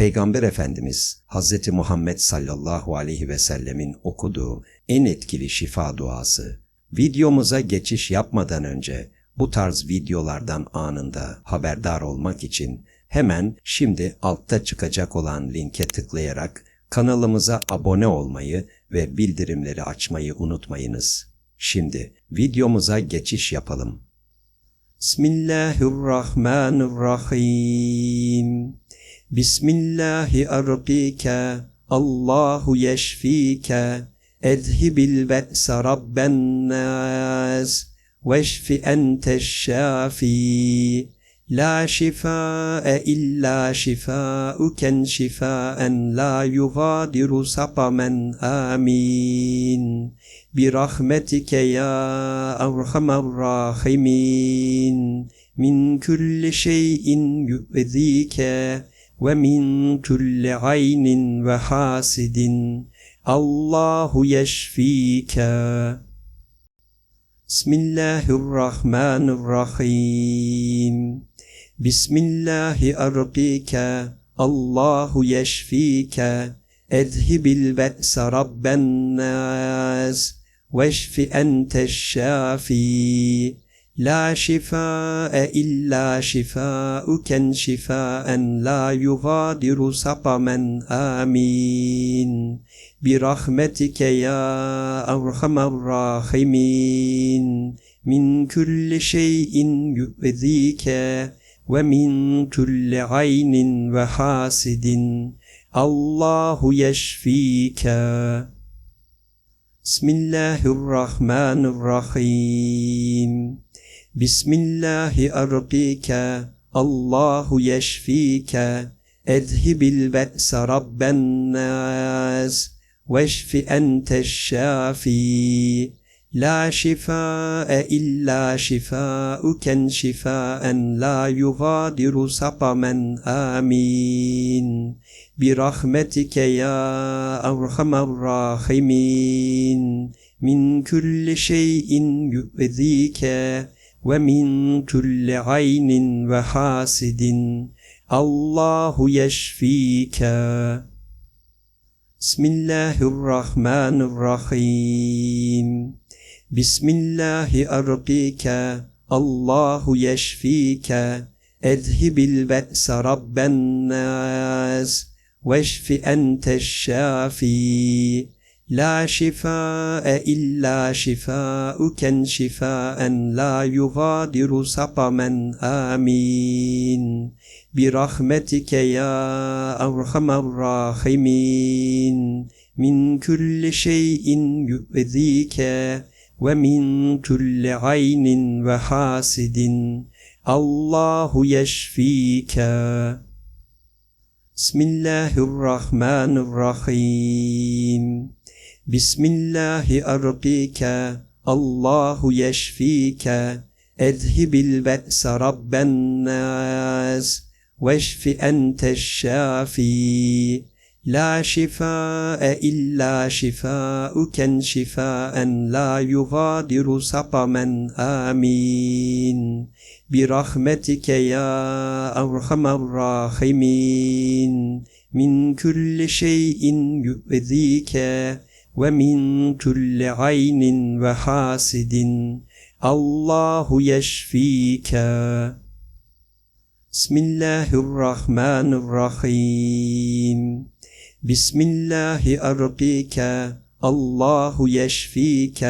Peygamber Efendimiz Hz. Muhammed sallallahu aleyhi ve sellemin okuduğu en etkili şifa duası. Videomuza geçiş yapmadan önce bu tarz videolardan anında haberdar olmak için hemen şimdi altta çıkacak olan linke tıklayarak kanalımıza abone olmayı ve bildirimleri açmayı unutmayınız. Şimdi videomuza geçiş yapalım. Bismillahirrahmanirrahim. Bismillahi arbike, Allahu yeşfike, ezhibil be'sa rabben nas, veşfi enteş şafi. لا شفاء إلا شفاءك شفاء لا يغادر سقما آمين برحمتك يا أرحم الراحمين من كل شيء يؤذيك ومن كل عين وحاسد الله يشفيك. بسم الله الرحمن الرحيم. بسم الله أرقيك. الله يشفيك. أذهب البأس رب الناس واشف أنت الشافي. لا شفاء إلا شفاءك شفاء لا يغادر سقما. آمين. برحمتك يا أرحم الراحمين. من كل شيء يؤذيك ومن كل عين وحاسد. الله يشفيك. بسم الله الرحمن الرحيم. بسم الله أرقيك الله يشفيك اذهب البأس رب الناس واشف أنت الشافي لا شفاء إلا شفاءك شفاء لا يغادر سقما آمين برحمتك يا أرحم الراحمين من كل شيء يؤذيك ومن كل عين وحاسد الله يشفيك. بسم الله الرحمن الرحيم. بسم الله أرقيك. الله يشفيك. أذهب البأس رب الناس واشف أنت الشافي. لا شفاء إلا شفاءك شفاء لا يغادر سقما. آمين. برحمتك يا أرحم الراحمين. من كل شيء يؤذيك ومن كل عين وحاسد. الله يشفيك. بسم الله الرحمن الرحيم. بسم الله أرقيك الله يشفيك اذهب البأس رب الناس واشف أنت الشافي لا شفاء إلا شفاءك شفاء لا يغادر سقما آمين برحمتك يا أرحم الراحمين من كل شيء يؤذيك ومن كل عين وحاسد الله يشفيك. بسم الله الرحمن الرحيم. بسم الله أرقيك. الله يشفيك.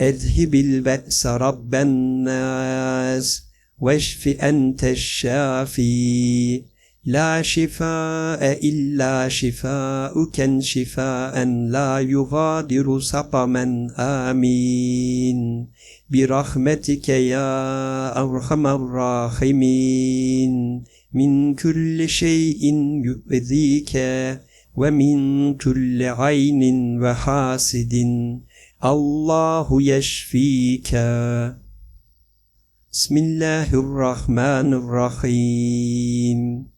أذهب البأس رب الناس واشف أنت الشافي. لا شفاء إلا شفاءك شفاء لا يغادر سقما آمين. برحمتك يا أرحم الراحمين. من كل شيء يؤذيك ومن كل عين وحاسد الله يشفيك. بسم الله الرحمن الرحيم.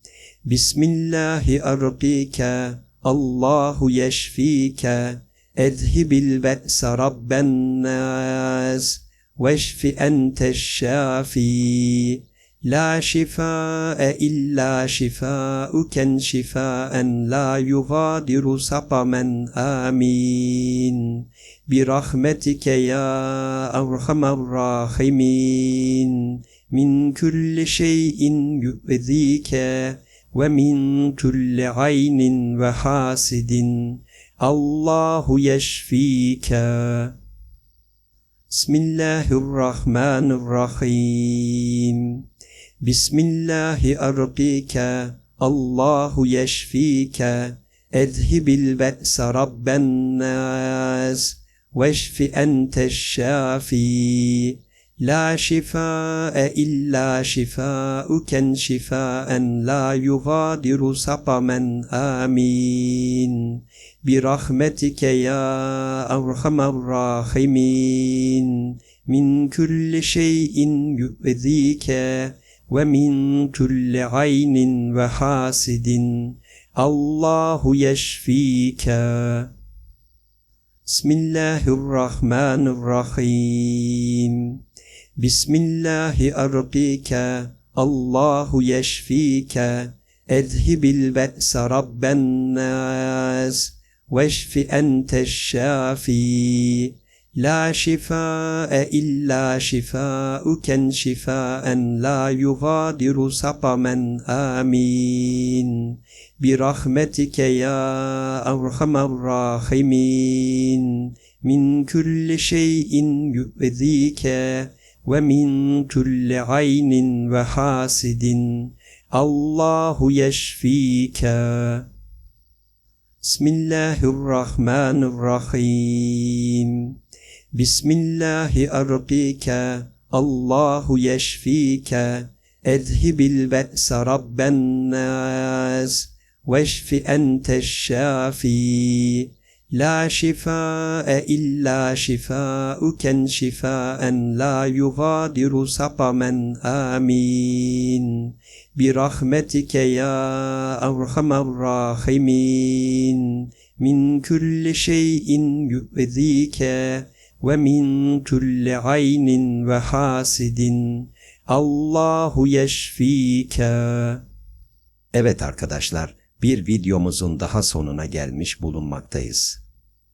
بسم الله أرقيك الله يشفيك اذهب البأس رب الناس واشف أنت الشافي لا شفاء إلا شفاؤك شفاء لا يغادر سقما آمين برحمتك يا أرحم الراحمين من كل شيء يؤذيك ومن كل عين وحاسد الله يشفيك. بسم الله الرحمن الرحيم. بسم الله أرقيك. الله يشفيك. أذهب البأس رب الناس واشف أنت الشافي. لا شفاء إلا شفاؤك شفاء لا يغادر سقما آمين. برحمتك يا أرحم الراحمين. من كل شيء يؤذيك ومن كل عين وحاسد. الله يشفيك. بسم الله الرحمن الرحيم. بسم الله أرقيك الله يشفيك اذهب البأس رب الناس واشف أنت الشافي لا شفاء إلا شفاؤك شفاء لا يغادر سقما آمين برحمتك يا أرحم الراحمين من كل شيء يؤذيك ومن كل عين وحاسد الله يشفيك. بسم الله الرحمن الرحيم. بسم الله أرقيك. الله يشفيك. أذهب البأس رب الناس واشف أنت الشافي. لا شفاء إلا شفاؤك شفاء لا يغادر سقما آمين برحمتك يا أرحم الراحمين من كل شيء يؤذيك ومن كل عين وحاسد الله يشفيك Evet arkadaşlar, bir videomuzun daha sonuna gelmiş bulunmaktayız.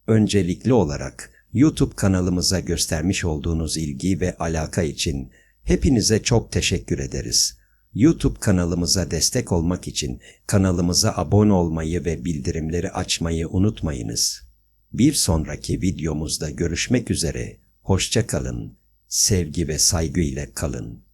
Öncelikli olarak YouTube kanalımıza göstermiş olduğunuz ilgi ve alaka için hepinize çok teşekkür ederiz. YouTube kanalımıza destek olmak için kanalımıza abone olmayı ve bildirimleri açmayı unutmayınız. Bir sonraki videomuzda görüşmek üzere. Hoşça kalın. Sevgi ve saygı ile kalın.